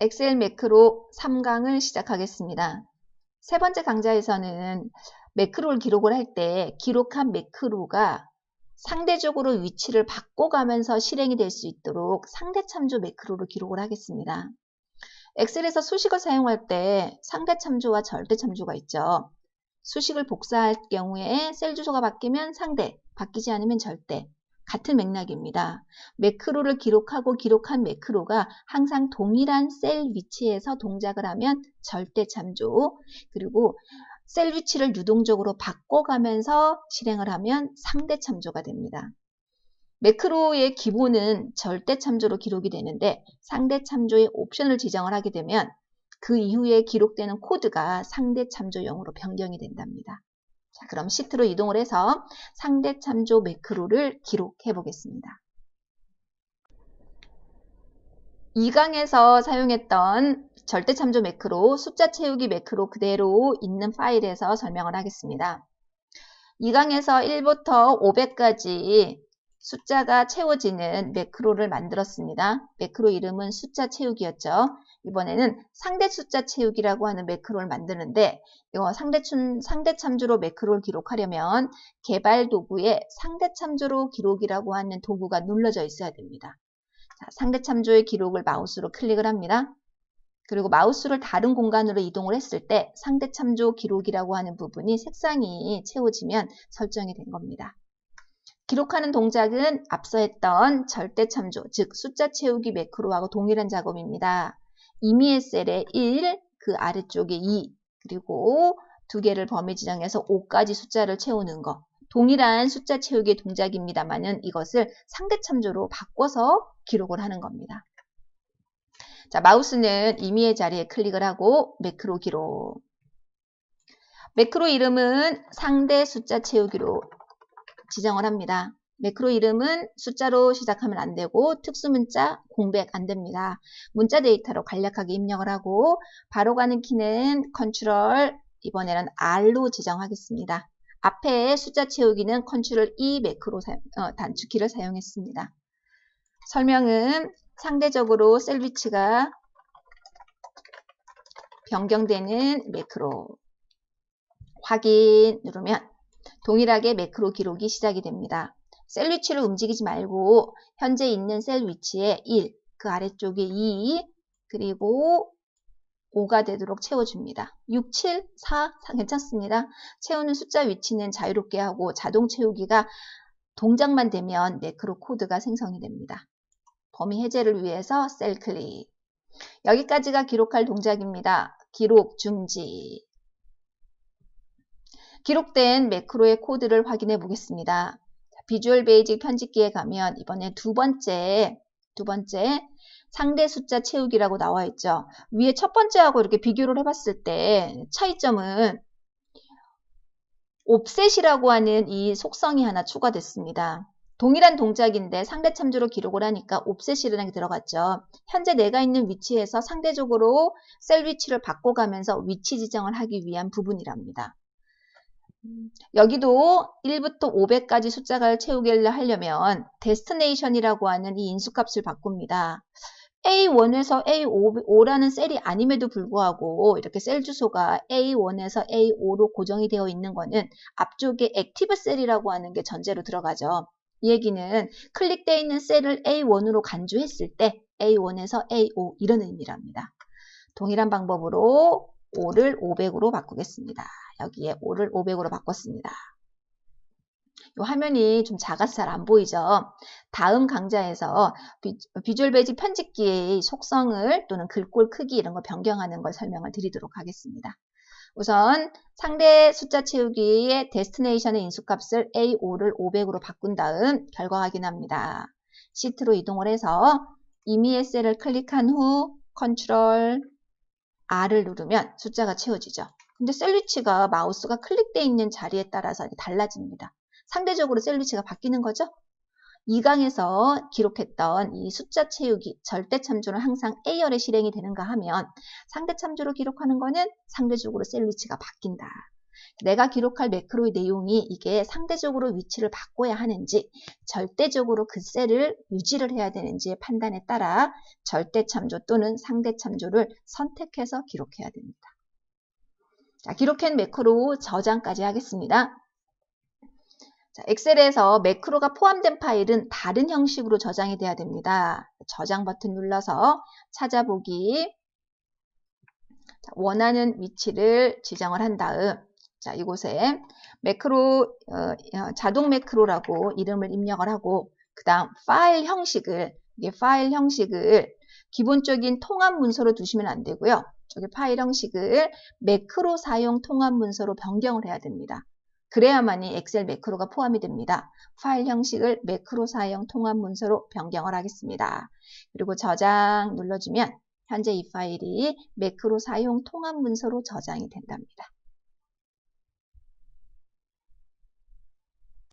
엑셀 매크로 3강을 시작하겠습니다. 세 번째 강좌에서는 매크로를 기록을 할 때 기록한 매크로가 상대적으로 위치를 바꿔가면서 실행이 될 수 있도록 상대 참조 매크로를 기록을 하겠습니다. 엑셀에서 수식을 사용할 때 상대 참조와 절대 참조가 있죠. 수식을 복사할 경우에 셀 주소가 바뀌면 상대, 바뀌지 않으면 절대. 같은 맥락입니다. 매크로를 기록하고 기록한 매크로가 항상 동일한 셀 위치에서 동작을 하면 절대 참조, 그리고 셀 위치를 유동적으로 바꿔가면서 실행을 하면 상대 참조가 됩니다. 매크로의 기본은 절대 참조로 기록이 되는데 상대 참조의 옵션을 지정을 하게 되면 그 이후에 기록되는 코드가 상대 참조형으로 변경이 된답니다. 자, 그럼 시트로 이동을 해서 상대 참조 매크로를 기록해 보겠습니다. 2강에서 사용했던 절대 참조 매크로, 숫자 채우기 매크로 그대로 있는 파일에서 설명을 하겠습니다. 2강에서 1부터 500까지 숫자가 채워지는 매크로를 만들었습니다. 매크로 이름은 숫자 채우기였죠. 이번에는 상대 숫자 채우기라고 하는 매크로를 만드는데 이거 상대, 상대 참조로 매크로를 기록하려면 개발 도구에 상대 참조로 기록이라고 하는 도구가 눌러져 있어야 됩니다. 자, 상대 참조의 기록을 마우스로 클릭을 합니다. 그리고 마우스를 다른 공간으로 이동을 했을 때 상대 참조 기록이라고 하는 부분이 색상이 채워지면 설정이 된 겁니다. 기록하는 동작은 앞서 했던 절대 참조, 즉 숫자 채우기 매크로하고 동일한 작업입니다. 임의의 셀에 1, 그 아래쪽에 2, 그리고 두 개를 범위 지정해서 5까지 숫자를 채우는 것. 동일한 숫자 채우기 동작입니다만은 이것을 상대 참조로 바꿔서 기록을 하는 겁니다. 자, 마우스는 임의의 자리에 클릭을 하고 매크로 기록. 매크로 이름은 상대 숫자 채우기로 지정을 합니다. 매크로 이름은 숫자로 시작하면 안 되고 특수문자 공백 안 됩니다. 문자 데이터로 간략하게 입력을 하고 바로 가는 키는 컨트롤 이번에는 R로 지정하겠습니다. 앞에 숫자 채우기는 컨트롤 E 매크로 사용, 어, 단축키를 사용했습니다. 설명은 상대적으로 셀 위치가 변경되는 매크로 확인 누르면 동일하게 매크로 기록이 시작이 됩니다. 셀 위치를 움직이지 말고 현재 있는 셀 위치에 1, 그 아래쪽에 2, 그리고 5가 되도록 채워줍니다. 6, 7, 4, 4 괜찮습니다. 채우는 숫자 위치는 자유롭게 하고 자동 채우기가 동작만 되면 매크로 코드가 생성이 됩니다. 범위 해제를 위해서 셀 클릭. 여기까지가 기록할 동작입니다. 기록 중지. 기록된 매크로의 코드를 확인해 보겠습니다. 비주얼 베이직 편집기에 가면 이번에 두 번째, 두 번째 상대 숫자 채우기라고 나와 있죠. 위에 첫 번째하고 이렇게 비교를 해봤을 때 차이점은 옵셋이라고 하는 이 속성이 하나 추가됐습니다. 동일한 동작인데 상대 참조로 기록을 하니까 옵셋이라는 게 들어갔죠. 현재 내가 있는 위치에서 상대적으로 셀 위치를 바꿔가면서 위치 지정을 하기 위한 부분이랍니다. 여기도 1부터 500까지 숫자를 채우기를 하려면 데스티네이션이라고 하는 이 인수값을 바꿉니다. A1에서 A5라는 셀이 아님에도 불구하고 이렇게 셀 주소가 A1에서 A5로 고정이 되어 있는 거는 앞쪽에 액티브 셀이라고 하는 게 전제로 들어가죠. 이 얘기는 클릭되어 있는 셀을 A1으로 간주했을 때 A1에서 A5 이런 의미랍니다. 동일한 방법으로 5를 500으로 바꾸겠습니다. 여기에 5를 500으로 바꿨습니다. 이 화면이 좀 작아서 잘 안 보이죠? 다음 강좌에서 비, 주얼 베이직 편집기의 속성을 또는 글꼴 크기 이런 거 변경하는 걸 설명을 드리도록 하겠습니다. 우선 상대 숫자 채우기의 데스티네이션의 인수값을 A5를 500으로 바꾼 다음 결과 확인합니다. 시트로 이동을 해서 임의의 셀을 클릭한 후 컨트롤 R을 누르면 숫자가 채워지죠. 근데 셀위치가 마우스가 클릭되어 있는 자리에 따라서 달라집니다. 상대적으로 셀위치가 바뀌는 거죠. 2강에서 기록했던 이 숫자 채우기, 절대 참조는 항상 A열에 실행이 되는가 하면 상대 참조로 기록하는 거는 상대적으로 셀 위치가 바뀐다. 내가 기록할 매크로의 내용이 이게 상대적으로 위치를 바꿔야 하는지 절대적으로 그 셀을 유지를 해야 되는지의 판단에 따라 절대 참조 또는 상대 참조를 선택해서 기록해야 됩니다. 자, 기록한 매크로 저장까지 하겠습니다. 자, 엑셀에서 매크로가 포함된 파일은 다른 형식으로 저장이 돼야 됩니다. 저장 버튼 눌러서 찾아보기 자, 원하는 위치를 지정을 한 다음 자 이곳에 매크로 어, 어, 자동 매크로라고 이름을 입력을 하고 그 다음 파일 형식을 이게 파일 형식을 기본적인 통합 문서로 두시면 안 되고요. 저기 파일 형식을 매크로 사용 통합 문서로 변경을 해야 됩니다. 그래야만이 엑셀 매크로가 포함이 됩니다. 파일 형식을 매크로 사용 통합 문서로 변경을 하겠습니다. 그리고 저장 눌러주면 현재 이 파일이 매크로 사용 통합 문서로 저장이 된답니다.